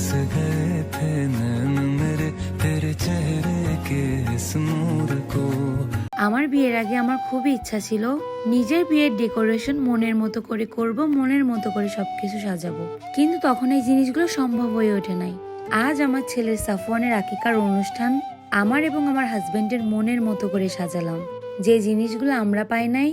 बरस गए थे नैन मेरे तेरे चेहरे के इस नूर को আমার বিয়ের আগে আমার খুবই ইচ্ছা ছিল নিজের বিয়ের ডেকোরেশন মনের মতো করে করব মনের মতো করে সবকিছু সাজাবো কিন্তু তখন এই জিনিসগুলো সম্ভব হয়ে ওঠে নাই আজ আমার ছেলের সাফওয়ানের আকিকার অনুষ্ঠান আমার এবং আমার হাজবেন্ডের মনের মতো করে সাজালাম যে জিনিসগুলো আমরা পাই নাই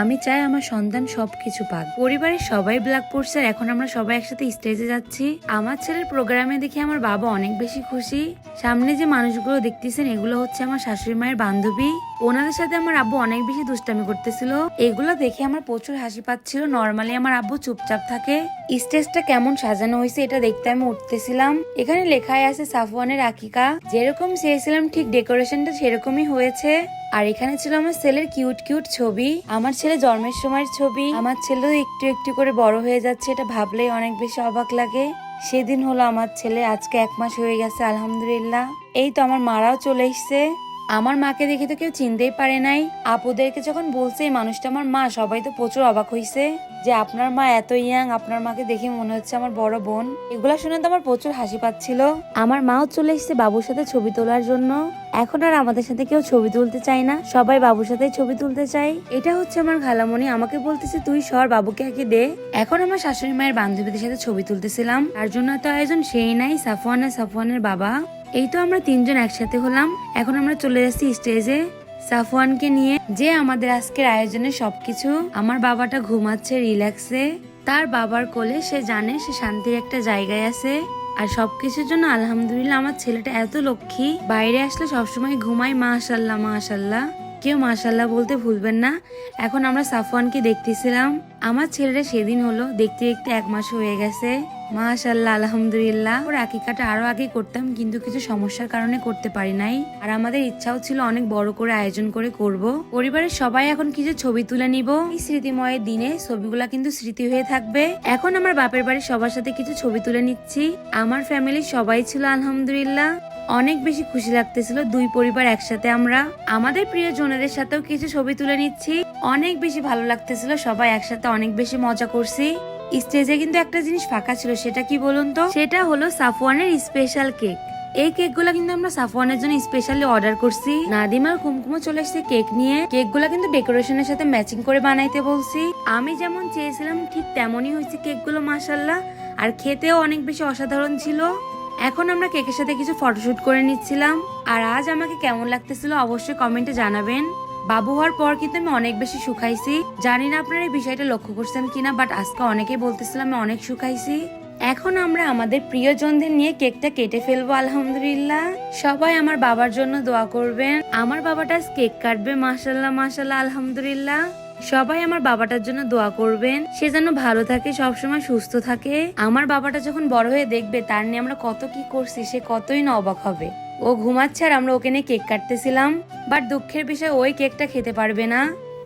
আমি চাই আমার সন্তান সবকিছু পাক। পরিবারের সবাই ব্ল্যাক পড়ছে এখন আমরা সবাই একসাথে স্টেজে যাচ্ছি। আমার ছেলের প্রোগ্রামে দেখে আমার বাবা অনেক বেশি খুশি। সামনে যে মানুষগুলো দেখতেছেন, এগুলো হচ্ছে আমার শাশুড়ি মায়ের বান্ধবী। ওনাদের সাথে আমার আব্বু অনেক বেশি দুষ্টামি করতেছিল। এগুলো দেখে আমার প্রচুর হাসি পাচ্ছিল। নর্মালি আমার আব্বু চুপচাপ থাকে। স্টেজটা কেমন সাজানো হয়েছে এটা দেখতে আমি উঠতেছিলাম। এখানে লেখাই আছে সাফওয়ানের আকিকা। যেরকম চেয়েছিলাম ঠিক ডেকোরেশনটা সেরকমই হয়েছে। আর এখানে ছিল আমার ছেলের কিউট কিউট ছবি। আমার ছেলে জন্মের সময়ের ছবি। আমার ছেলেও একটু একটু করে বড় হয়ে যাচ্ছে। এটা ভাবলেই অনেক বেশি অবাক লাগে। সেদিন হলো আমার ছেলে আজকে এক মাস হয়ে গেছে, আলহামদুলিল্লাহ। এই তো আমার মারাও চলে এসছে। আমার মাকে দেখে তো কেউ চিনতেই পারে নাই। আপুদেরকে যখন বলছে, এই মানুষটা আমার মা, সবাই তো প্রচুর অবাক হয়েছে যে আপনার মা এত ইয়াং, আপনার মাকে দেখে মনে হচ্ছে আমার বড় বোন। এগুলা শুনে তো আমার প্রচুর হাসি পাচ্ছিল। আমার মাও চলে এসেছে বাবুর সাথে ছবি তোলার জন্য। এখন আর আমাদের সাথে কেউ ছবি তুলতে চায় না। সবাই বাবুর সাথে ছবি তুলতে চায়। এটা হচ্ছে আমার খালামণি আমাকে বলতেছে, তুই সর, বাবুকে আগে দে। এখন আমার শাশুড়ি মায়ের বান্ধবীদের সাথে ছবি তুলতেছিলাম। তার জন্য তো আয়োজন সেই নাই সাফওয়ান আর সাফওয়ানের বাবা। এই তো আমরা তিনজন একসাথে হলাম। এখন আমরা চলে যাচ্ছি স্টেজে। সাফওয়ানকে নিয়ে যে আমাদের আজকের আয়োজনে সবকিছু। আমার বাবাটা ঘুমাচ্ছে রিল্যাক্সে তার বাবার কোলে সে জানে সে শান্তির একটা জায়গায় আছে। আর সবকিছুর জন্য আলহামদুলিল্লাহ আমার ছেলেটা এত লক্ষ্মী। বাইরে আসলে সবসময় ঘুমায় মাশাল্লাহ মাশাল্লাহ কেউ মাশাল্লাহ বলতে ভুলবেন না। এখন আমরা সাফওয়ানকে দেখতেছিলাম। আমার ছেলেটা সেদিন হলো, দেখতে দেখতে এক মাস হয়ে গেছে। মাশাল্লাহ আলহামদুলিল্লাহ। ওর আকিকাটা আরও আগে করতাম, কিন্তু কিছু সমস্যার কারণে করতে পারি নাই। আর আমাদের ইচ্ছাও ছিল অনেক বড় করে আয়োজন করে করব। পরিবারের সবাই এখন কিছু ছবি তুলে নিব, এই স্মৃতিময় দিনে ছবিগুলা কিন্তু স্মৃতি হয়ে থাকবে। এখন আমার বাপের বাড়ির সবার সাথে কিছু ছবি তুলে নিচ্ছি। আমার ফ্যামিলির সবাই ছিল, আলহামদুলিল্লাহ। অনেক বেশি খুশি লাগতেছিল দুই পরিবার একসাথে আমরা। আমাদের প্রিয় জনেদের সাথেও কিছু ছবি তুলে নিচ্ছি। অনেক বেশি ভালো লাগতেছিল, সবাই একসাথে অনেক বেশি মজা করছি। স্টেজে কিন্তু একটা জিনিস ফাঁকা ছিল, সেটা কি বলুন তো? সেটা হলো সাফওয়ানের স্পেশাল কেক এই কেক কেকগুলো কিন্তু আমরা সাফওয়ানের জন্য স্পেশালি অর্ডার করছি। নাদিম আর কুমকুমও চলে এসেছে কেক নিয়ে। কেক কেকগুলো কিন্তু ডেকোরেশনের সাথে ম্যাচিং করে বানাইতে বলছি। আমি যেমন চেয়েছিলাম, ঠিক তেমনই হয়েছে কেকগুলো মাসাল্লাহ আর খেতেও অনেক বেশি অসাধারণ ছিল। এখন আমরা কেকের সাথে কিছু ফটোশুট করে নিচ্ছিলাম। আর আজ আমাকে কেমন লাগতেছিল অবশ্যই কমেন্টে জানাবেন। বাবু হওয়ার পর কিন্তু আমি অনেক বেশি শুকাইছি। জানি না আপনারা এই বিষয়টা লক্ষ্য করছেন কিনা বাট আজকে অনেকেই বলতেছিলাম আমি অনেক শুকাইছি। এখন আমরা আমাদের প্রিয়জনদের নিয়ে কেকটা কেটে ফেলব, আলহামদুলিল্লাহ। সবাই আমার বাবার জন্য দোয়া করবেন। আমার বাবাটা কেক কাটবে মাসাল্লাহ মাসাল্লাহ আলহামদুলিল্লাহ। সবাই আমার বাবাটার জন্য দোয়া করবেন। সে যেন ভালো থাকে, সবসময় সুস্থ থাকে। আমার বাবাটা যখন বড় হয়ে দেখবে, তার নিয়ে আমরা কত কি করছি, সে কতই না অবাক হবে। ও ঘুমাচ্ছে আর আমরা ওকে নিয়ে কেক কাটতেছিলাম। বাট দুঃখের বিষয় ওই কেকটা খেতে পারবে না।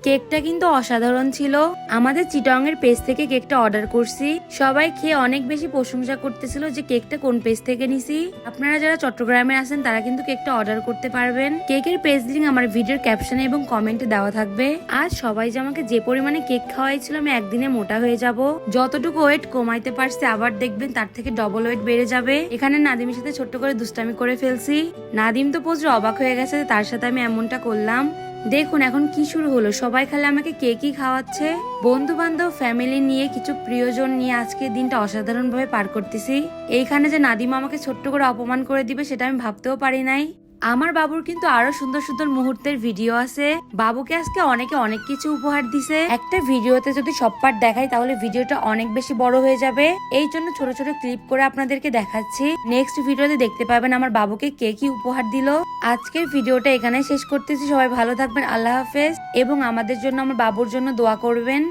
কেকটা কিন্তু অসাধারণ ছিল। আমাদের চিটং এর পেজ থেকে কেকটা অর্ডার করছি। সবাই খেয়ে অনেক বেশি প্রশংসা করতেছিল যে কেকটা কোন পেজ থেকে নিছি। আপনারা যারা চট্টগ্রামে আছেন, তারা কিন্তু কেকটা অর্ডার করতে পারবেন। কেকের পেজ লিঙ্ক আমার ভিডিওর ক্যাপশনে এবং কমেন্টে দেওয়া থাকবে। আজ সবাই যে আমাকে যে পরিমাণে কেক খাওয়াইছিল, আমি একদিনে মোটা হয়ে যাব। যতটুকু ওয়েট কমাইতে পারছি, আবার দেখবেন তার থেকে ডবল ওয়েট বেড়ে যাবে। এখানে নাদিমের সাথে ছোট্ট করে দুষ্টামি করে ফেলছি। নাদিম তো প্রচুর অবাক হয়ে গেছে তার সাথে আমি এমনটা করলাম। দেখুন, এখন কি শুরু হলো? সবাই খালে আমাকে কে কেকই খাওয়াচ্ছে? বন্ধু বান্ধব ফ্যামিলি নিয়ে কিছু প্রিয়জন নিয়ে আজকে দিনটা অসাধারণ ভাবে পার করতেছি। এইখানে যে নাদিমা আমাকে ছোট্ট করে অপমান করে দিবে, সেটা আমি ভাবতেও পারি নাই। আমার বাবুর কিন্তু আরও সুন্দর সুন্দর মুহূর্তের ভিডিও আছে। বাবুকে আজকে অনেকে অনেক কিছু উপহার দিছে। একটা ভিডিওতে যদি সব পার্ট দেখাই, তাহলে ভিডিওটা অনেক বেশি বড় হয়ে যাবে। এই জন্য ছোট ছোট ক্লিপ করে আপনাদেরকে দেখাচ্ছি। নেক্সট ভিডিওতে দেখতে পাবেন আমার বাবুকে কে কি উপহার দিল। আজকের ভিডিওটা এখানে শেষ করতেছি। সবাই ভালো থাকবেন। আল্লাহ হাফেজ। এবং আমাদের জন্য, আমার বাবুর জন্য দোয়া করবেন।